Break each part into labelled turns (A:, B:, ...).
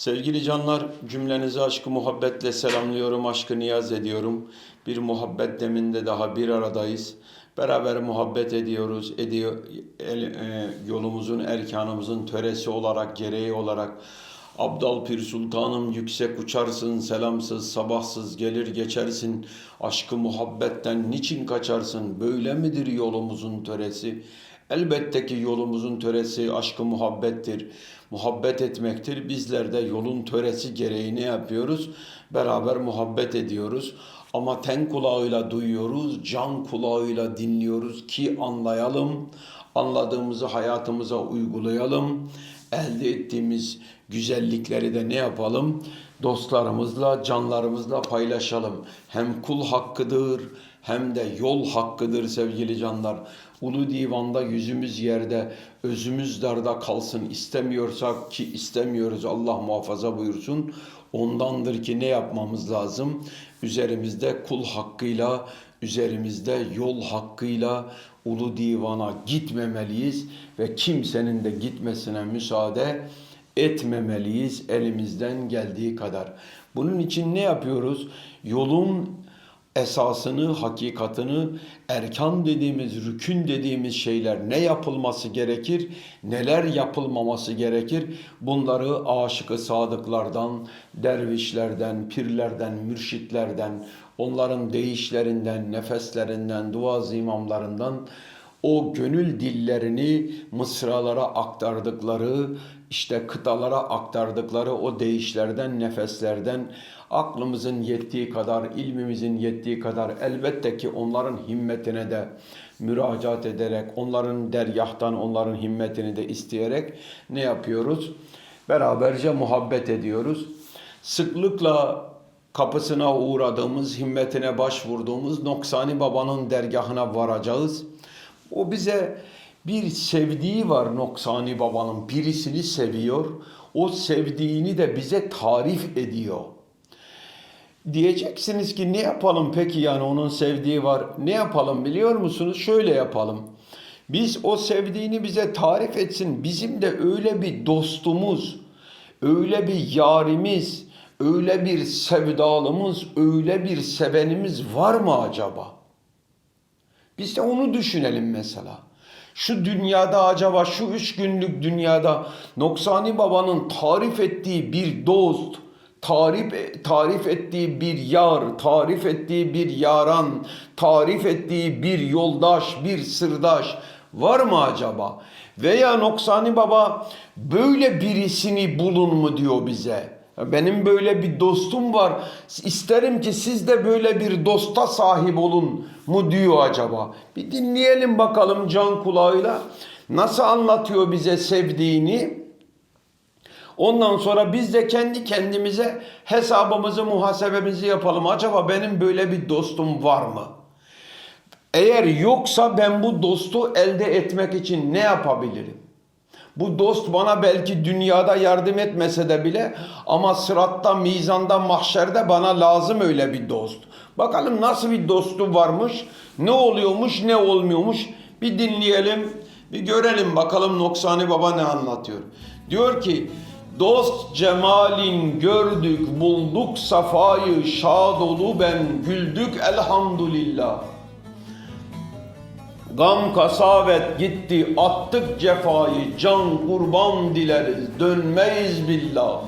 A: Sevgili canlar, cümlenizi aşkı muhabbetle selamlıyorum, aşkı niyaz ediyorum. Bir muhabbet deminde daha bir aradayız. Beraber muhabbet ediyoruz, ediyor, el- e, yolumuzun, erkanımızın töresi olarak, gereği olarak. Abdal Pir Sultanım yüksek uçarsın, selamsız, sabahsız gelir geçersin. Aşkı muhabbetten niçin kaçarsın? Böyle midir yolumuzun töresi? Elbette ki yolumuzun töresi aşkı muhabbettir. Muhabbet etmektir. Bizler de yolun töresi gereği ne yapıyoruz? Beraber muhabbet ediyoruz. Ama ten kulağıyla duyuyoruz, can kulağıyla dinliyoruz ki anlayalım. Anladığımızı hayatımıza uygulayalım. Elde ettiğimiz güzellikleri de ne yapalım? Dostlarımızla, canlarımızla paylaşalım. Hem kul hakkıdır hem de yol hakkıdır sevgili canlar. Ulu divanda yüzümüz yerde, özümüz darda kalsın istemiyorsak ki istemiyoruz Allah muhafaza buyursun. Ondandır ki ne yapmamız lazım? Üzerimizde kul hakkıyla, üzerimizde yol hakkıyla ulu divana gitmemeliyiz ve kimsenin de gitmesine müsaade etmemeliyiz elimizden geldiği kadar. Bunun için ne yapıyoruz? Yolun esasını, hakikatını, erkan dediğimiz, rükün dediğimiz şeyler ne yapılması gerekir, neler yapılmaması gerekir? Bunları aşık-ı sadıklardan, dervişlerden, pirlerden, mürşitlerden, onların deyişlerinden, nefeslerinden, duaz imamlarından o gönül dillerini mısralara aktardıkları, işte kıtalara aktardıkları o deyişlerden, nefeslerden aklımızın yettiği kadar, ilmimizin yettiği kadar elbette ki onların himmetine de müracaat ederek, onların dergahtan onların himmetini de isteyerek ne yapıyoruz? Beraberce muhabbet ediyoruz. Sıklıkla kapısına uğradığımız, himmetine başvurduğumuz Noksani Baba'nın dergahına varacağız. O bize bir sevdiği var Noksani Baba'nın. Birisini seviyor. O sevdiğini de bize tarif ediyor. Diyeceksiniz ki ne yapalım peki yani onun sevdiği var. Ne yapalım biliyor musunuz? Şöyle yapalım. Biz o sevdiğini bize tarif etsin. Bizim de öyle bir dostumuz, öyle bir yarimiz, öyle bir sevdalımız, öyle bir sevenimiz var mı acaba? Biz de onu düşünelim mesela. Şu dünyada acaba şu üç günlük dünyada Noksani Baba'nın tarif ettiği bir dost, tarif, tarif ettiği bir yar, tarif ettiği bir yaran, tarif ettiği bir yoldaş, bir sırdaş var mı acaba? Veya Noksani Baba böyle birisini bulun mu diyor bize. Benim böyle bir dostum var. İsterim ki siz de böyle bir dosta sahip olun mu diyor acaba? Bir dinleyelim bakalım can kulağıyla. Nasıl anlatıyor bize sevdiğini? Ondan sonra biz de kendi kendimize hesabımızı, muhasebemizi yapalım. Acaba benim böyle bir dostum var mı? Eğer yoksa ben bu dostu elde etmek için ne yapabilirim? Bu dost bana belki dünyada yardım etmese de bile ama sıratta, mizanda, mahşerde bana lazım öyle bir dost. Bakalım nasıl bir dostu varmış, ne oluyormuş, ne olmuyormuş. Bir dinleyelim, bir görelim bakalım Noksani Baba ne anlatıyor. Diyor ki, dost cemalin gördük, bulduk safayı, şad olu ben, güldük elhamdülillah. Gam kasavet gitti attık cefayı can kurban dileriz dönmeyiz billah.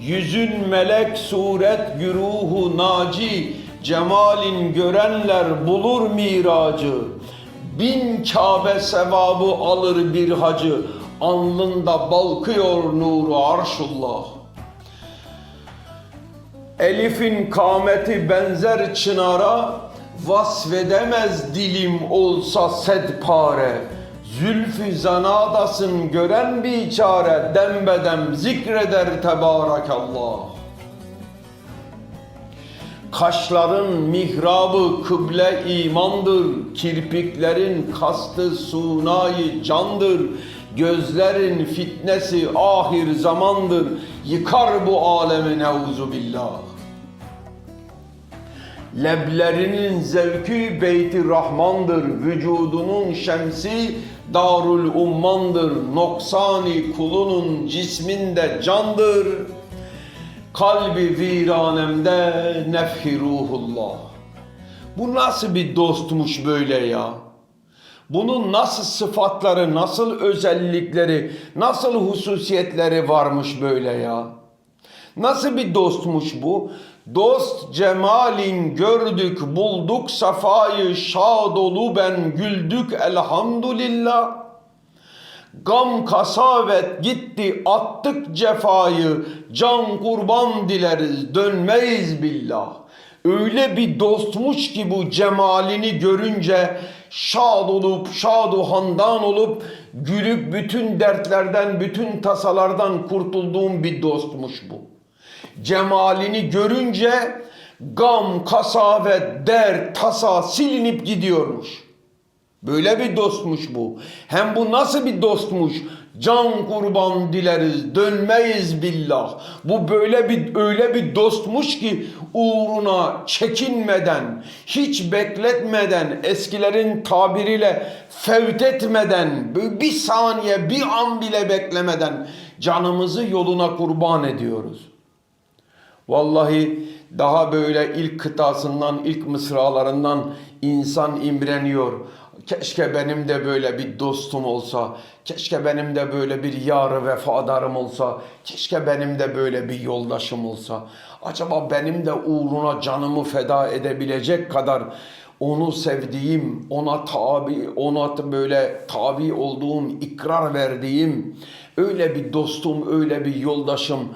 A: Yüzün melek suret güruhu naci cemalin görenler bulur miracı. Bin Kabe sevabı alır bir hacı alnında balkıyor nuru arşullah. Elif'in kameti benzer çınara Vasfedemez dilim olsa sedpare. Zülfü zanadasın gören bir çare Dembedem zikreder tebarakallah Kaşların mihrabı kıble imandır. Kirpiklerin kastı sunayı candır. Gözlerin fitnesi ahir zamandır. Yıkar bu alemi neuzu billah Leblerinin zevki beyti rahmandır, vücudunun şemsi darul ummandır, noksani kulunun cisminde candır. Kalbi viranemde nefhi ruhullah. Bu nasıl bir dostmuş böyle ya? Bunun nasıl sıfatları, nasıl özellikleri, nasıl hususiyetleri varmış böyle ya? Nasıl bir dostmuş bu? Dost cemalin gördük, bulduk safayı, şad olu ben güldük elhamdülillah. Gam kasavet gitti attık cefayı can kurban dileriz dönmeyiz billah. Öyle bir dostmuş ki bu cemalini görünce şad olup şadu handan olup gülüp bütün dertlerden bütün tasalardan kurtulduğum bir dostmuş bu. Cemalini görünce gam, kasavet, dert, tasa silinip gidiyormuş. Böyle bir dostmuş bu. Hem bu nasıl bir dostmuş? Can kurban dileriz, dönmeyiz billah. Bu böyle bir öyle bir dostmuş ki uğruna çekinmeden, hiç bekletmeden, eskilerin tabiriyle fevt etmeden, bir saniye, bir an bile beklemeden canımızı yoluna kurban ediyoruz. Vallahi daha böyle ilk kıtasından, ilk mısralarından insan imreniyor. Keşke benim de böyle bir dostum olsa. Keşke benim de böyle bir yarı vefadarım olsa. Keşke benim de böyle bir yoldaşım olsa. Acaba benim de uğruna canımı feda edebilecek kadar onu sevdiğim, ona tabi, ona böyle tabi olduğum, ikrar verdiğim öyle bir dostum, öyle bir yoldaşım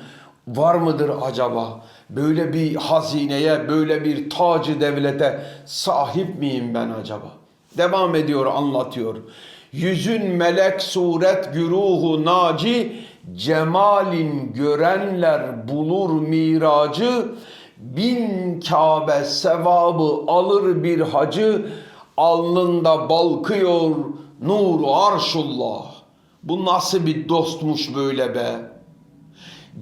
A: var mıdır acaba? Böyle bir hazineye, böyle bir tacı devlete sahip miyim ben acaba? Devam ediyor, anlatıyor. Yüzün melek suret güruhu naci, cemalin görenler bulur miracı, bin Kabe sevabı alır bir hacı, alnında balkıyor nuru arşullah. Bu nasıl bir dostmuş böyle be?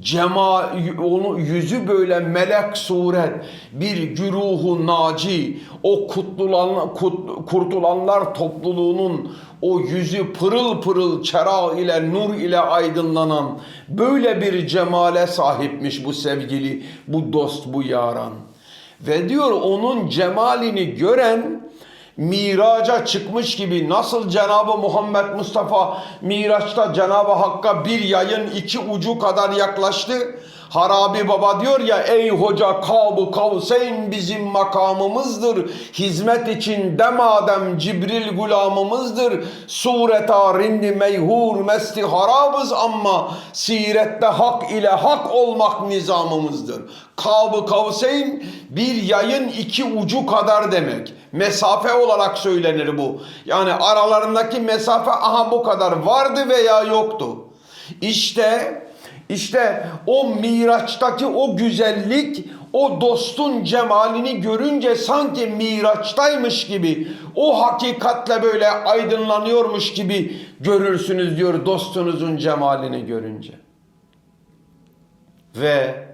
A: Cema onu yüzü böyle melek suret bir güruhu naci o kutlulan, kut, kurtulanlar topluluğunun o yüzü pırıl pırıl çera ile nur ile aydınlanan böyle bir cemale sahipmiş bu sevgili bu dost bu yaran. Ve diyor onun cemalini gören miraca çıkmış gibi nasıl Cenab-ı Muhammed Mustafa Miraç'ta Cenab-ı Hakk'a bir yayın iki ucu kadar yaklaştı. Harabi Baba diyor ya ey hoca kabu kavseyn bizim makamımızdır. Hizmet için demadem Cibril gulamımızdır. Sureta rindi meyhur mesti harabız ama sirette hak ile hak olmak nizamımızdır. Kabu kavseyn bir yayın iki ucu kadar demek. Mesafe olarak söylenir bu. Yani aralarındaki mesafe aha bu kadar vardı veya yoktu. İşte işte o Miraç'taki o güzellik o dostun cemalini görünce sanki Miraç'taymış gibi o hakikatle böyle aydınlanıyormuş gibi görürsünüz diyor dostunuzun cemalini görünce. Ve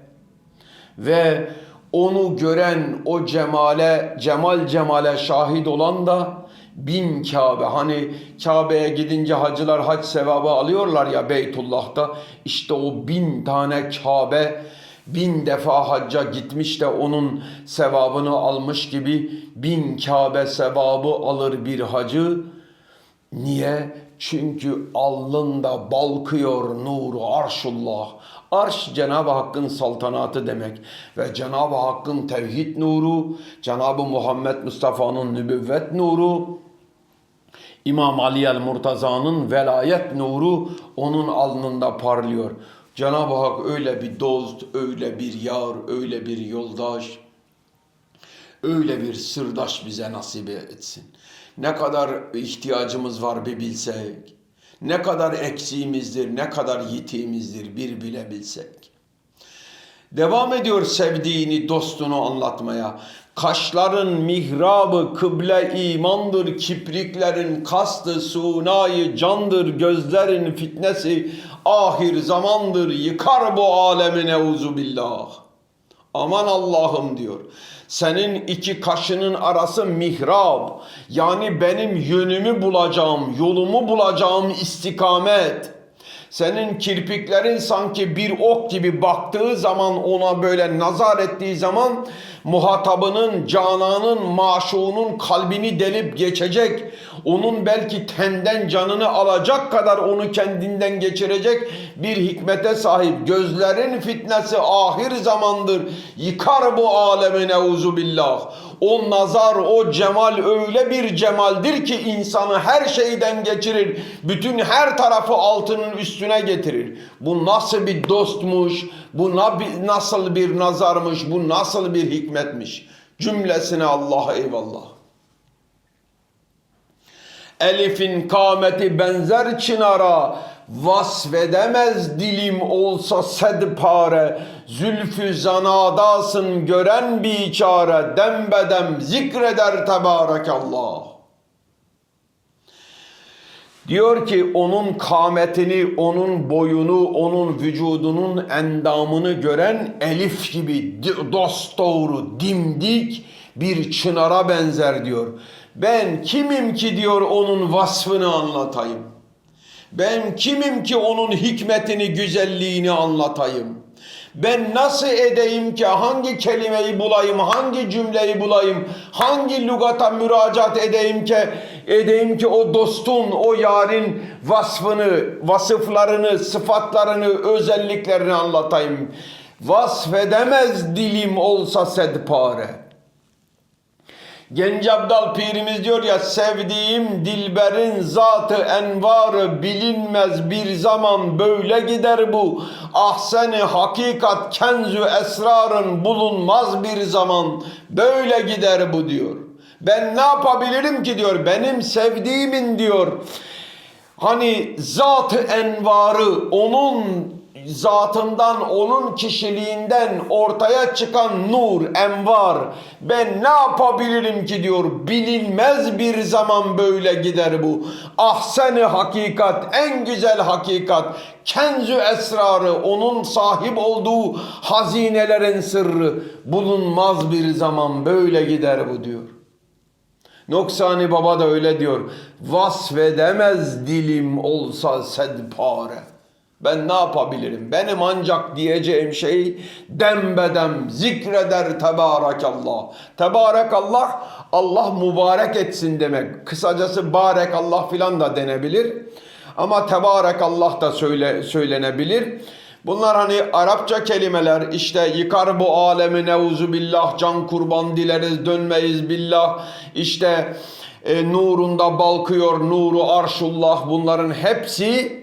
A: ve onu gören o cemale, cemal cemale şahit olan da bin Kabe. Hani Kabe'ye gidince hacılar hac sevabı alıyorlar ya Beytullah'ta. İşte o bin tane Kabe bin defa hacca gitmiş de onun sevabını almış gibi bin Kabe sevabı alır bir hacı. Niye? Çünkü alnında balkıyor nuru arşullah. Arş Cenab-ı Hakk'ın saltanatı demek. Ve Cenab-ı Hakk'ın tevhid nuru, Cenab-ı Muhammed Mustafa'nın nübüvvet nuru, İmam Ali el-Murtaza'nın velayet nuru onun alnında parlıyor. Cenab-ı Hak öyle bir dost, öyle bir yar, öyle bir yoldaş, öyle bir sırdaş bize nasip etsin. Ne kadar ihtiyacımız var bir bilsek. Ne kadar eksiğimizdir, ne kadar yitiğimizdir bir bilebilsek. Devam ediyor sevdiğini, dostunu anlatmaya. Kaşların mihrabı kıble imandır, kipriklerin kastı sunayı candır, gözlerin fitnesi ahir zamandır, yıkar bu alemine uzu billah. Aman Allah'ım diyor. Senin iki kaşının arası mihrab. Yani benim yönümü bulacağım, yolumu bulacağım istikamet. Senin kirpiklerin sanki bir ok gibi baktığı zaman ona böyle nazar ettiği zaman muhatabının, cananın, maşuğunun kalbini delip geçecek. Onun belki tenden canını alacak kadar onu kendinden geçirecek bir hikmete sahip. Gözlerin fitnesi ahir zamandır. Yıkar bu alemi neuzu billah. O nazar, o cemal öyle bir cemaldir ki insanı her şeyden geçirir. Bütün her tarafı altının üstüne getirir. Bu nasıl bir dostmuş, bu nasıl bir nazarmış, bu nasıl bir hikmetmiş. Cümlesine Allah eyvallah. Elif'in kâmeti benzer çınara, vasfedemez dilim olsa sedpare, zülfü zanadasın gören biçare, dembedem zikreder tebarekallah. Diyor ki onun kâmetini, onun boyunu, onun vücudunun endamını gören elif gibi dosdoğru, dimdik bir çınara benzer diyor. Ben kimim ki diyor onun vasfını anlatayım. Ben kimim ki onun hikmetini, güzelliğini anlatayım. Ben nasıl edeyim ki hangi kelimeyi bulayım, hangi cümleyi bulayım, hangi lügata müracaat edeyim ki edeyim ki o dostun, o yarın vasfını, vasıflarını, sıfatlarını, özelliklerini anlatayım. Vasfedemez dilim olsa sedpare. Genç Abdal Pirimiz diyor ya sevdiğim dilberin zatı envarı bilinmez bir zaman böyle gider bu. Ahseni hakikat kenzu esrarın bulunmaz bir zaman böyle gider bu diyor. Ben ne yapabilirim ki diyor benim sevdiğimin diyor. Hani zatı envarı onun zatından, onun kişiliğinden ortaya çıkan nur, envar. Ben ne yapabilirim ki diyor. Bilinmez bir zaman böyle gider bu. Ahseni hakikat, en güzel hakikat. Kenzu esrarı, onun sahip olduğu hazinelerin sırrı. Bulunmaz bir zaman böyle gider bu diyor. Noksani Baba da öyle diyor. Vasfedemez dilim olsa sedpare. Ben ne yapabilirim? Benim ancak diyeceğim şey dembedem zikreder tebarakallah. Tebarakallah Allah mübarek etsin demek. Kısacası barekallah filan da denebilir. Ama tebarakallah da söyle, söylenebilir. Bunlar hani Arapça kelimeler işte yıkar bu alemi neuzu billah can kurban dileriz dönmeyiz billah işte e, nurunda balkıyor nuru arşullah bunların hepsi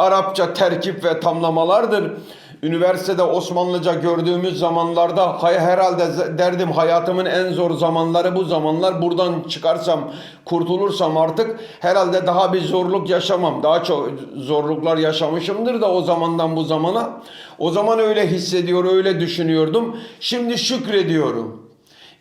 A: Arapça terkip ve tamlamalardır. Üniversitede Osmanlıca gördüğümüz zamanlarda herhalde derdim hayatımın en zor zamanları bu zamanlar. Buradan çıkarsam, kurtulursam artık herhalde daha bir zorluk yaşamam. Daha çok zorluklar yaşamışımdır da o zamandan bu zamana. O zaman öyle hissediyor, öyle düşünüyordum. Şimdi şükrediyorum.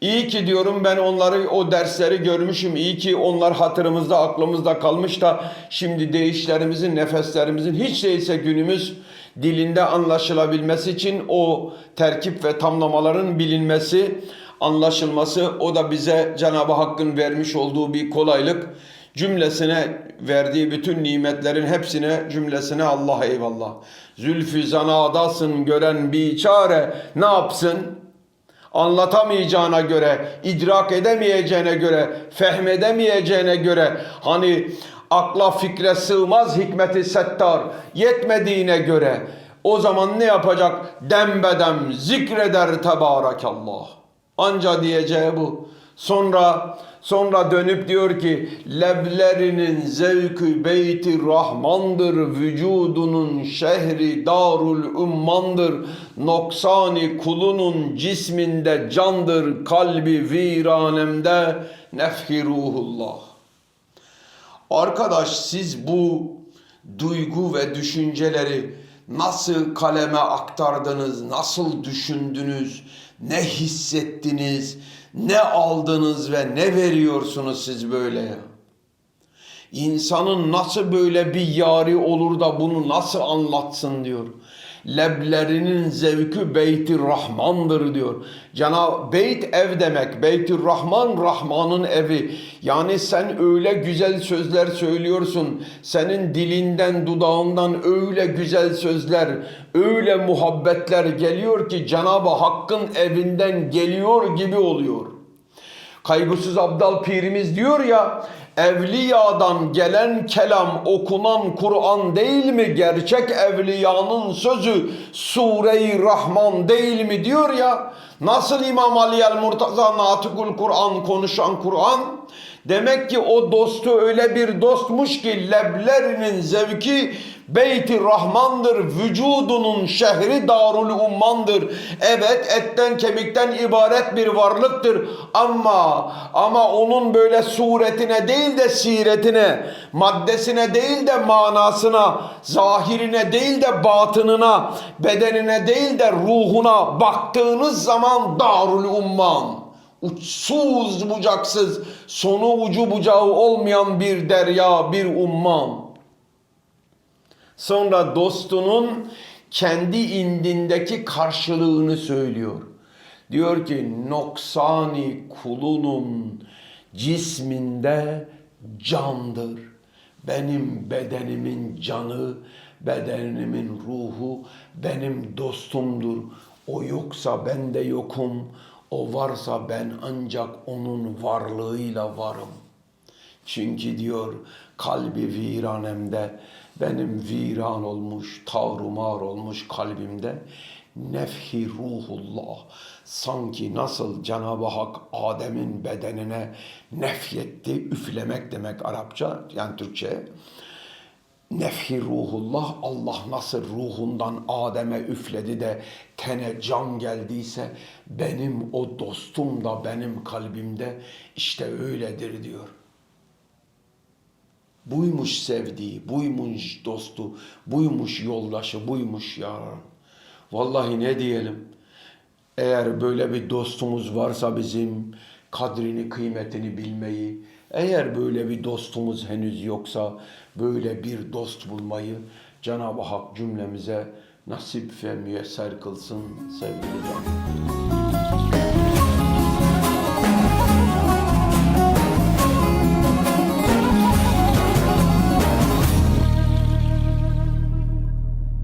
A: İyi ki diyorum ben onları o dersleri görmüşüm. İyi ki onlar hatırımızda, aklımızda kalmış da şimdi değişlerimizin, nefeslerimizin hiç değilse günümüz dilinde anlaşılabilmesi için o terkip ve tamlamaların bilinmesi, anlaşılması o da bize Cenab-ı Hakk'ın vermiş olduğu bir kolaylık. Cümlesine verdiği bütün nimetlerin hepsine cümlesine Allah eyvallah. Zülfü zanadasın gören bir çare ne yapsın? Anlatamayacağına göre, idrak edemeyeceğine göre, fehmedemeyeceğine göre hani akla fikre sığmaz hikmeti settar yetmediğine göre o zaman ne yapacak? Dembedem zikreder tebarakallah. Anca diyeceği bu. Sonra sonra dönüp diyor ki leblerinin zevkü beyti rahmandır vücudunun şehri darul ummandır noksani kulunun cisminde candır kalbi viranemde nefhi ruhullah. Arkadaş siz bu duygu ve düşünceleri nasıl kaleme aktardınız, nasıl düşündünüz, ne hissettiniz, ne aldınız ve ne veriyorsunuz siz böyle ya? İnsanın nasıl böyle bir yari olur da bunu nasıl anlatsın diyor. Leblerinin zevkü Beyt-i Rahman'dır diyor. Cenab Beyt ev demek. Beyt-i Rahman Rahman'ın evi. Yani sen öyle güzel sözler söylüyorsun. Senin dilinden, dudağından öyle güzel sözler, öyle muhabbetler geliyor ki Cenab-ı Hakk'ın evinden geliyor gibi oluyor. Kaygısız Abdal Pirimiz diyor ya Evliyadan gelen kelam okunan Kur'an değil mi? Gerçek evliyanın sözü Sure-i Rahman değil mi diyor ya. Nasıl İmam Ali el Murtaza Natıkul Kur'an konuşan Kur'an? Demek ki o dostu öyle bir dostmuş ki leblerinin zevki Beyti Rahman'dır, vücudunun şehri Darul Umman'dır. Evet etten kemikten ibaret bir varlıktır ama ama onun böyle suretine değil de siretine, maddesine değil de manasına, zahirine değil de batınına, bedenine değil de ruhuna baktığınız zaman Darul Umman uçsuz bucaksız, sonu ucu bucağı olmayan bir derya, bir umman. Sonra dostunun kendi indindeki karşılığını söylüyor. Diyor ki noksani kulunun cisminde candır. Benim bedenimin canı, bedenimin ruhu benim dostumdur. O yoksa ben de yokum. O varsa ben ancak onun varlığıyla varım. Çünkü diyor kalbi viranemde benim viran olmuş, tavrumar olmuş kalbimde nefhi ruhullah sanki nasıl Cenab-ı Hak Adem'in bedenine nefyetti, üflemek demek Arapça yani Türkçe. Nefhi ruhullah Allah nasıl ruhundan Adem'e üfledi de tene can geldiyse benim o dostum da benim kalbimde işte öyledir diyor. Buymuş sevdiği, buymuş dostu, buymuş yoldaşı, buymuş ya. Vallahi ne diyelim? Eğer böyle bir dostumuz varsa bizim kadrini, kıymetini bilmeyi, eğer böyle bir dostumuz henüz yoksa böyle bir dost bulmayı Cenab-ı Hak cümlemize nasip ve müyesser kılsın sevgili canım.